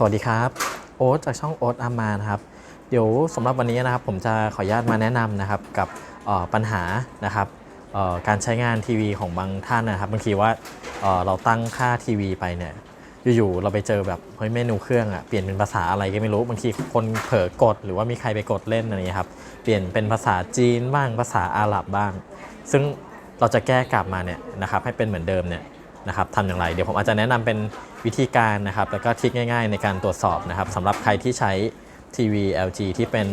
สวัสดีครับโอ๊ตจากช่องโอ๊ตอามานะครับ เดี๋ยวสำหรับวันนี้นะครับ ผมจะขออนุญาตมาแนะนำนะครับกับปัญหานะครับการใช้งานทีวีของบางท่านนะครับบางทีว่าเเราตั้งค่าทีวีไปเนี่ยอยู่ๆเราไปเจอแบบเฮ้ยเมนูเครื่องอะเปลี่ยนเป็นภาษาอะไรก็ไม่รู้บางทีคนเผลอกด หรือว่ามีใครไปกดเล่นอะไรอย่างเงี้ยครับเปลี่ยนเป็นภาษาจีนบ้างภาษาอาหรับบ้าง ซึ่งเราจะแก้กลับมาเนี่ยนะครับให้เป็นเหมือนเดิมเนี่ยนะครับทำอย่างไร เดี๋ยวผมอาจจะแนะนำเป็น วิธีการนะครับ แล้วก็ทริคง่ายๆ ในการตรวจสอบนะครับสำหรับใครที่ใช้ทีวี LG ที่เป็น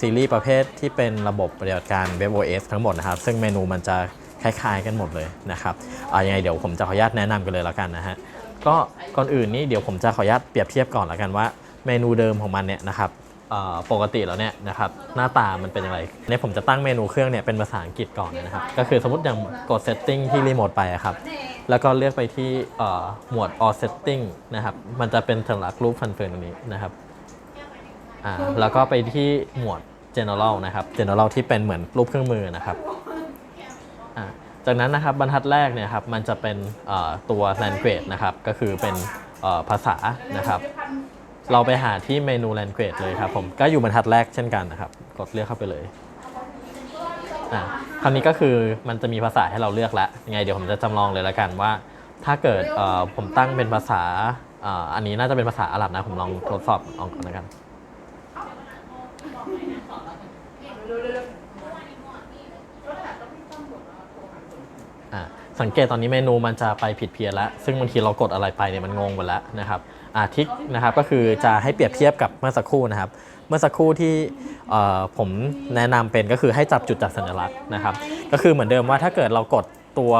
ซีรีส์ประเภทที่เป็นระบบปฏิบัติการ WebOS ทั้งหมดนะครับ ซึ่งเมนูมันจะคล้ายๆกันหมดเลยนะครับเอายังไงเดี๋ยวผมจะขออนุญาตแนะนำกันเลยแล้วกันนะฮะก็ก่อนอื่นนี่เดี๋ยวผมจะขออนุญาตเปรียบเทียบก่อนแล้วกันว่า เมนูเดิมของมันเนี่ยนะครับ ปกติแล้วเนี่ยนะครับหน้าตามันเป็นยังไงเนี่ยผมจะตั้งเมนูเครื่องเนี่ยเป็นภาษาอังกฤษก่อนนะครับ ก็คือสมมติอย่างกด setting ที่รีโมทไปครับ แล้วก็เลือกไปที่หมวด all setting นะครับ มันจะเป็นสัญลักษณ์รูปฟันเฟืองตรงนี้นะครับอ่าแล้วก็ไปที่หมวด general นะครับ general ที่เป็นเหมือนรูปเครื่องมือนะครับอ่าจากนั้นนะครับบรรทัดแรกเนี่ยครับมันจะเป็นตัว language นะครับก็คือเป็นภาษานะครับ เราไปหาที่เมนู language เลยครับผมก็อยู่บรรทัดแรกเช่นกันนะครับกดเลือกเข้าไปเลยอะคราวนี้ก็คือมันจะมีภาษาให้เราเลือกแล้วยังไงเดี๋ยวผมจะจำลองเลยละกันว่า ถ้าเกิดเอ่อผมตั้งเป็นภาษาเอ่ออันนี้น่าจะเป็นภาษาอาหรับนะผมลองทดสอบลองก่อนละกัน สังเกตตอนนี้เมนูมันจะไปผิดเพี้ยนแล้วซึ่งบางทีเรากดอะไรไปเนี่ยมันงงหมดแล้วนะครับอะทิกนะครับก็คือจะให้เปรียบเทียบกับเมื่อสักครู่นะครับ เมื่อสักครู่ที่ผมแนะนำเป็นก็คือให้จับจุดจากสัญลักษณ์นะครับ ก็คือเหมือนเดิมว่าถ้าเกิดเรากดตัว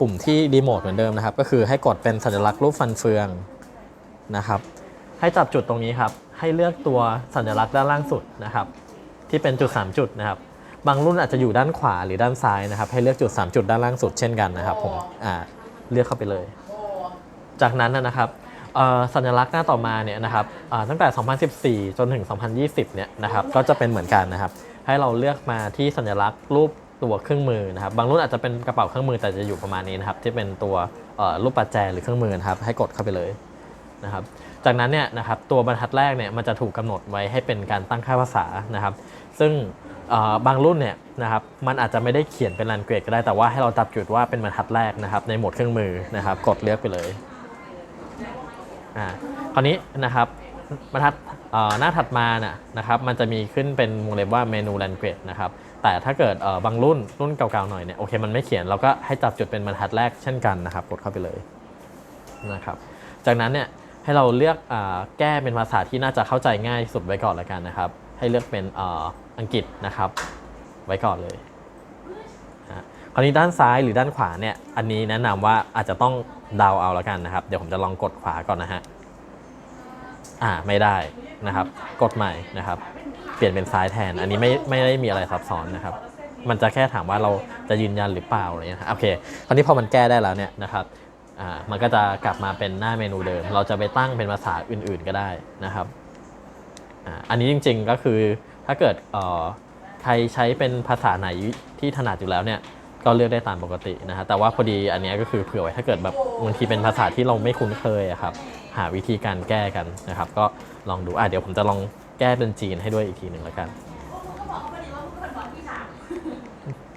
ปุ่มที่รีโมทเหมือนเดิมนะครับ ก็คือให้กดเป็นสัญลักษณ์รูปฟันเฟืองนะครับ ให้จับจุดตรงนี้ครับ ให้เลือกตัวสัญลักษณ์ด้านล่างสุดนะครับ ที่เป็นจุด 3 จุดนะครับ บางรุ่นอาจจะอยู่ด้านขวาหรือด้านซ้ายนะครับ ให้เลือกจุด 3 จุดด้านล่างสุดเช่นกันนะครับผมอ่าเลือกเข้าไปเลย จากนั้นนะครับสัญลักษณ์หน้าต่อมาเนี่ยนะครับตั้งแต่ 2014 จนถึง 2020 เนี่ยนะครับก็จะเป็นเหมือนกันนะครับ ให้เราเลือกมาที่สัญลักษณ์รูปตัวเครื่องมือนะครับ บางรุ่นอาจจะเป็นกระเป๋าเครื่องมือแต่จะอยู่ประมาณนี้นะครับ ที่เป็นตัวรูปปัจแจหรือเครื่องมือนะครับ ให้กดเข้าไปเลยนะครับ จากนั้นเนี่ยนะครับตัวบรรทัดแรกเนี่ยมันจะถูกกำหนดไว้ให้เป็นการตั้งค่าภาษานะครับ ซึ่งบางรุ่นเนี่ยนะครับมันอาจจะไม่ได้เขียนเป็น language ก็ได้แต่ว่าให้เราจับจุดว่าเป็นบรรทัดแรกนะครับ ในโหมดเครื่องมือนะครับกดเลือกไปเลยอ่าคราวนี้นะครับบรรทัดหน้าถัดมาน่ะนะครับมันจะมีขึ้นเป็นวงเล็บว่าเมนู language นะครับแต่ถ้าเกิดบางรุ่นรุ่นเก่าๆหน่อยเนี่ยโอเคมันไม่เขียนเราก็ให้จับจุดเป็นบรรทัดแรกเช่นกันนะครับกดเข้าไปเลยนะครับจากนั้นเนี่ย ให้เราเลือกอแก้เป็นภาษาที่น่าจะเข้าใจง่ายสุดไว้ก่อนแล้วกันนะครับ ให้เลือกเป็นออังกฤษนะครับ ไว้ก่อนเลยคราวนี้ด้านซ้ายหรือด้านขวาเนี่ยอันนี้แนะนำว่าอาจจะต้องเดาเอาแล้วกันนะครับ เดี๋ยวผมจะลองกดขวาก่อนนะฮะอ่าไม่ได้นะครับ กดใหม่นะครับ เปลี่ยนเป็นซ้ายแทน อันนี้ไม่ไม่ได้มีอะไรซับซ้อนนะครับ มันจะแค่ถามว่าเราจะยืนยันหรือเปล่าอะไรเงี้ยโอเคคราวนี้พอมันแก้ได้แล้วเนี่ยนะครับ อ่ามันก็จะกลับมาเป็นหน้าเมนูเดิม เราจะไปตั้งเป็นภาษาอื่นๆก็ได้นะครับอ่าอันนี้จริงๆก็คือถ้าเกิดเอ่อใครใช้เป็นภาษาไหนที่ถนัดอยู่แล้วเนี่ยก็เลือกได้ตามปกตินะฮะแต่ว่าพอดีอันนี้ก็คือเผื่อไว้ถ้าเกิดแบบบางทีเป็นภาษาที่เราไม่คุ้นเคยครับหาวิธีการแก้กันนะครับ ก็ลองดูอะเดี๋ยวผมจะลองแก้เป็นจีนให้ด้วยอีกทีหนึ่งแล้วกัน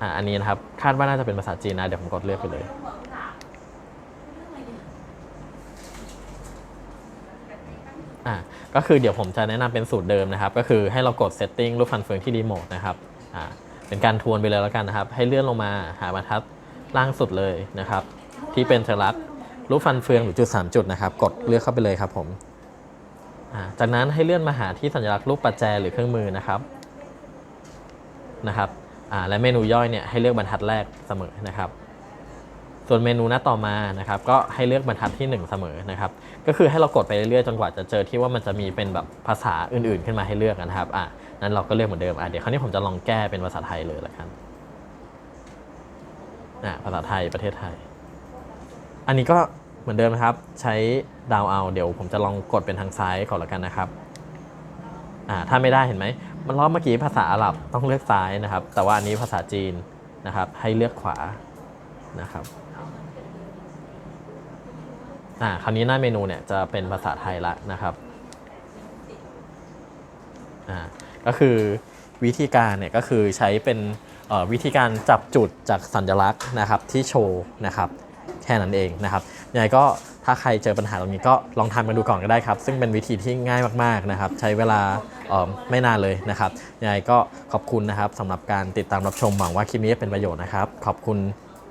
อะอันนี้นะครับคาดว่าน่าจะเป็นภาษาจีนนะเดี๋ยวผมกดเลือกไปเลย อะก็คือเดี๋ยวผมจะแนะนำเป็นสูตรเดิมนะครับ ก็คือให้เรากด setting รูปฟันเฟืองที่รีโมทนะครับอ่าเป็นการทวนไปเลยแล้วกันนะครับ ให้เลื่อนลงมาหาบรรทัดล่างสุดเลยนะครับ ที่เป็นสัญลักษณ์รูปฟันเฟืองหรือจุด3จุดนะครับ กดเลือกเข้าไปเลยครับผมจากนั้นให้เลื่อนมาหาที่สัญลักษณ์รูปปัจแจหรือเครื่องมือนะครับนะครับและเมนูย่อยเนี่ยให้เลือกบรรทัดแรกเสมอนะครับ ส่วนเมนูหน้าต่อมานะครับก็ให้เลือกบรรทัดที่1เสมอนะครับก็คือให้เรากดไปเรื่อยๆจนกว่าจะเจอที่ว่ามันจะมีเป็นแบบภาษาอื่นๆ ขึ้นมาให้เลือกนะครับอะนั้นเราก็เลือกเหมือนเดิมอะเดี๋ยวคราวนี้ผมจะลองแก้เป็นภาษาไทยเลยละกันอะภาษาไทยประเทศไทย อันนี้ก็เหมือนเดิมนะครับ ใช้ดาวเอาเดี๋ยวผมจะลองกดเป็นทางซ้ายก่อนละกันนะครับอ่าถ้าไม่ได้เห็นไหมมันรอบเมื่อกี้ภาษาอาหรับต้องเลือกซ้ายนะครับ แต่ว่าอันนี้ภาษาจีนนะครับ ให้เลือกขวานะครับ อ่าคราวนี้หน้าเมนูเนี่ยจะเป็นภาษาไทยละนะครับอ่าก็คือวิธีการเนี่ยก็คือใช้เป็นวิธีการจับจุดจากสัญลักษณ์นะครับที่โชว์นะครับแค่นั้นเองนะครับยังไงก็ถ้าใครเจอปัญหาตรงนี้ก็ลองทำกันดูก่อนก็ได้ครับ ซึ่งเป็นวิธีที่ง่ายมากๆนะครับ ใช้เวลาไม่นานเลยนะครับยังไงก็ขอบคุณนะครับสำหรับการติดตามรับชมหวังว่าคลิปนี้เป็นประโยชน์นะครับ ขอบคุณ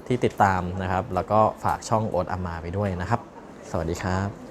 ที่ติดตามนะครับ แล้วก็ฝากช่องโอ๊ตอามาไปด้วยนะครับ สวัสดีครับ